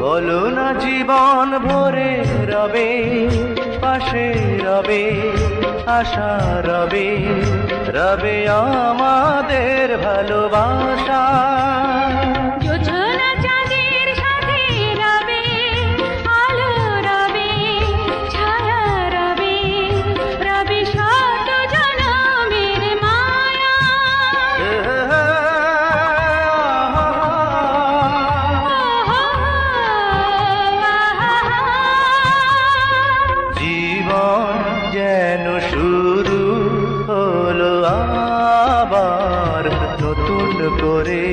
বলো না জীবন ভরে রবে পাশে রবে আশা রবে রবে ভালোবাসা কেন শুরু হলো আবার নতুন করে।